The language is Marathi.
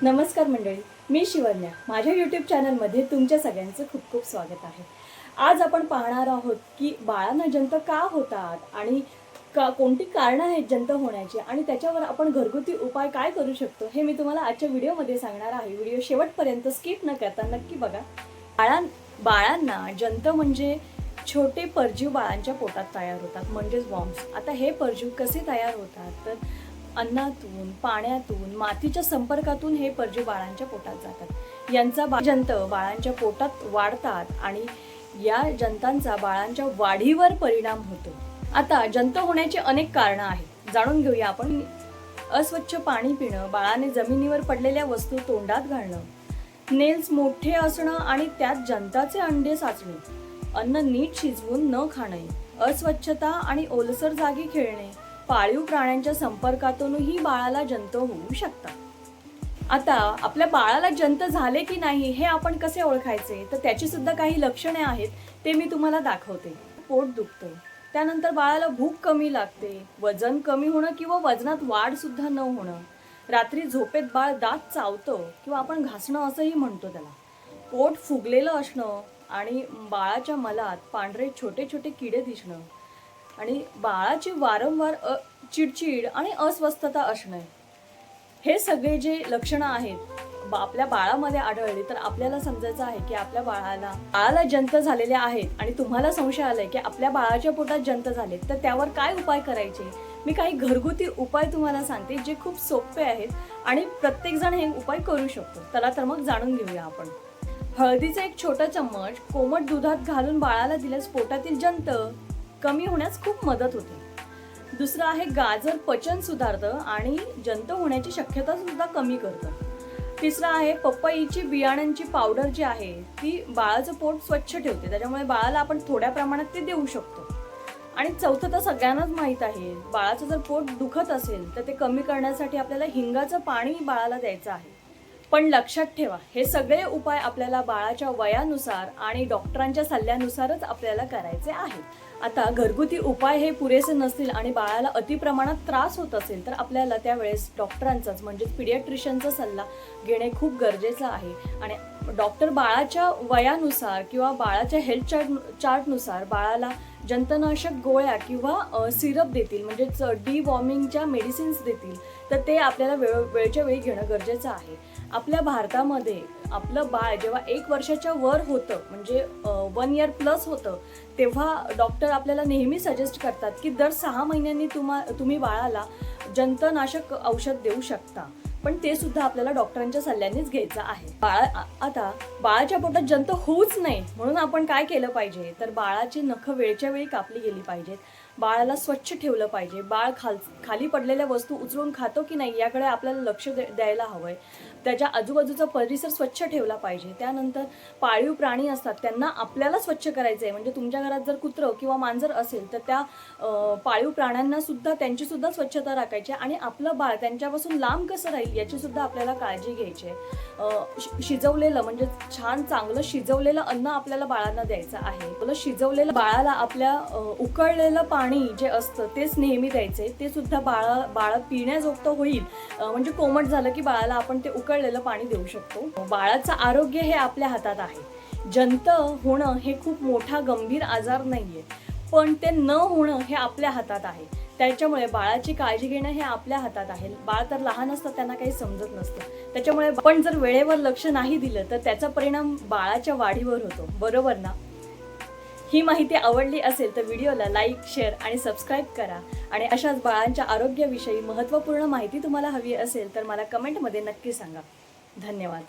नमस्कार मंडळी मी शिवन्या. माझ्या यूट्यूब चॅनलमध्ये तुमच्या सगळ्यांचं खूप खूप स्वागत आहे. आज आपण पाहणार आहोत की बाळांना जंत का होतात आणि का कोणती कारणं आहेत जंत होण्याची आणि त्याच्यावर आपण घरगुती उपाय काय करू शकतो हे मी तुम्हाला आजच्या व्हिडिओमध्ये सांगणार आहे. व्हिडिओ शेवटपर्यंत स्किप न करता नक्की बघा. बाळां बाळांना जंत म्हणजे छोटे परजीव बाळांच्या पोटात तयार होतात म्हणजेच वॉम्स आता हे परजीव कसे तयार होतात? तर अन्नातून पाण्यातून मातीच्या संपर्कातून हे परजीव बाळांच्या पोटात जातात. यांचा बा- जंत बाळांच्या पोटात वाढतात आणि या जंतांचा बाळांच्या वाढीवर परिणाम होतो. आता जंत होण्याची अनेक कारणं आहेत. जाणून घेऊया आपण. अस्वच्छ पाणी पिणं बाळाने जमिनीवर पडलेल्या वस्तू तोंडात घालणं नेल्स मोठे असणं आणि त्यात जंताचे अंडे साचणे. अन्न नीट शिजवून न खाणे अस्वच्छता आणि ओलसर जागी खेळणे पाळीव प्राण्यांच्या संपर्कातूनही बाळाला जंत होऊ शकतात. आता आपल्या बाळाला जंत झाले की नाही हे आपण कसे ओळखायचे? तर त्याची सुद्धा काही लक्षणे आहेत ते मी तुम्हाला दाखवते. पोट दुखतं. त्यानंतर बाळाला भूक कमी लागते वजन कमी होणं किंवा वजनात वाढ सुद्धा न होणं. रात्री झोपेत बाळ दात चावतं किंवा आपण घासणं असंही म्हणतो त्याला. पोट फुगलेलं असणं आणि बाळाच्या मलात पांढरे छोटे छोटे किडे दिसणं. आणि बाळाची वारंवार अ चिडचिड आणि अस्वस्थता असणं. हे सगळे जे लक्षणं आहेत बा- आपल्या बाळामध्ये आढळली तर आपल्याला समजायचं आहे की आपल्या बाळाला बाळाला जंत झालेले आहेत आणि तुम्हाला संशय आलाय की आपल्या बाळाच्या पोटात जंत झाले तर त्यावर काय उपाय करायचे? मी काही घरगुती उपाय तुम्हाला सांगते जे खूप सोपे आहेत आणि प्रत्येकजण हे उपाय करू शकतो. चला तर मग जाणून घेऊया आपण. हळदीचा एक छोटा चम्मच कोमट दुधात घालून बाळाला दिल्यास पोटातील जंत कमी होण्यास खूप मदत होते. दुसरं आहे गाजर पचन सुधारतं आणि जंत होण्याची शक्यता सुद्धा कमी करतं. तिसरं आहे पपईची बियाण्यांची पावडर जी आहे ती बाळाचं पोट स्वच्छ ठेवते. त्याच्यामुळे बाळाला आपण थोड्या प्रमाणात ते देऊ शकतो. आणि चौथं तर सगळ्यांनाच माहीत आहे बाळाचं जर पोट दुखत असेल तर ते कमी करण्यासाठी आपल्याला हिंगाचं पाणी बाळाला द्यायचं आहे. पण लक्षात ठेवा हे सगळे उपाय आपल्याला बाळाच्या वयानुसार आणि डॉक्टरांच्या सल्ल्यानुसारच आपल्याला करायचे आहेत. आता घरगुती उपाय हे पुरेसे नसतील आणि बाळाला अतिप्रमाणात त्रास होत असेल तर आपल्याला त्यावेळेस डॉक्टरांचाच म्हणजेच पिडियाट्रिशियनचा सल्ला घेणे खूप गरजेचं आहे. आणि डॉक्टर बाळाच्या वयानुसार किंवा बाळाच्या हेल्थ चार्ट चार्टनुसार बाळाला जंतनाशक गोळ्या किंवा सिरप देतील म्हणजेच डी वॉर्मिंगच्या मेडिसिन्स देतील तर ते आपल्याला वेळ वेळच्या वेळी घेणं गरजेचं आहे. आपल्या भारतामध्ये आपलं बाळ जेव्हा एक वर्षाच्या वर होतं म्हणजे वन इयर प्लस होतं तेव्हा डॉक्टर आपल्याला नेहमी सजेस्ट करतात की दर सहा महिन्यांनी तुम्हा तुम्ही बाळाला जंतनाशक औषध देऊ शकता. पण ते सुद्धा आपल्याला डॉक्टरांच्या सल्ल्यानेच घ्यायचं आहे. बाळा आता बाळाच्या पोटात जंत होऊच नाही म्हणून आपण काय केलं पाहिजे? तर बाळाची नख वेळच्या वेळी कापली गेली पाहिजेत. बाळाला स्वच्छ ठेवलं पाहिजे. बाळ खाल खाली पडलेल्या वस्तू उचलून खातो की नाही याकडे आपल्याला लक्ष दे- द्यायला हवंय. त्याच्या आजूबाजूचा परिसर स्वच्छ ठेवला पाहिजे. त्यानंतर पाळीव प्राणी असतात त्यांना आपल्याला स्वच्छ करायचं आहे म्हणजे तुमच्या घरात जर कुत्रं किंवा मांजर असेल तर त्या पाळीव प्राण्यांना सुद्धा त्यांची सुद्धा स्वच्छता राखायची आहे आणि आपलं बाळ त्यांच्यापासून लांब कसं राहील याची सुद्धा आपल्याला काळजी घ्यायची आहे. शि- शिजवलेलं म्हणजे छान चांगलं शिजवलेलं अन्न आपल्याला बाळांना द्यायचं आहे. शिजवलेलं बाळाला आपल्या उकळलेलं पाणी जे असतं तेच नेहमी द्यायचे. ते सुद्धा बाळा बाळ पिण्याजोगतं होईल. म्हणजे कोमट झालं की बाळाला आपण ते उकळलेलं पाणी देऊ शकतो. बाळाचं आरोग्य हे आपल्या हातात आहे. जंत होणं हे खूप मोठा गंभीर आजार नाहीये. पण ते न होणं हे आपल्या हातात आहे. त्याच्यामुळे बाळाची काळजी घेणं हे आपल्या हातात आहे. बाळ तर लहान असतं त्यांना काही समजत नसतं. त्याच्यामुळे आपण जर वेळेवर लक्ष नाही दिलं तर त्याचा परिणाम बाळाच्या वाढीवर होतो. बरोबर ना? ही माहिती आवडली असेल तर व्हिडिओला लाईक शेअर आणि सबस्क्राईब करा. आणि अशाच बाळांच्या आरोग्याविषयी महत्त्वपूर्ण माहिती तुम्हाला हवी असेल तर मला कमेंटमध्ये नक्की सांगा. धन्यवाद.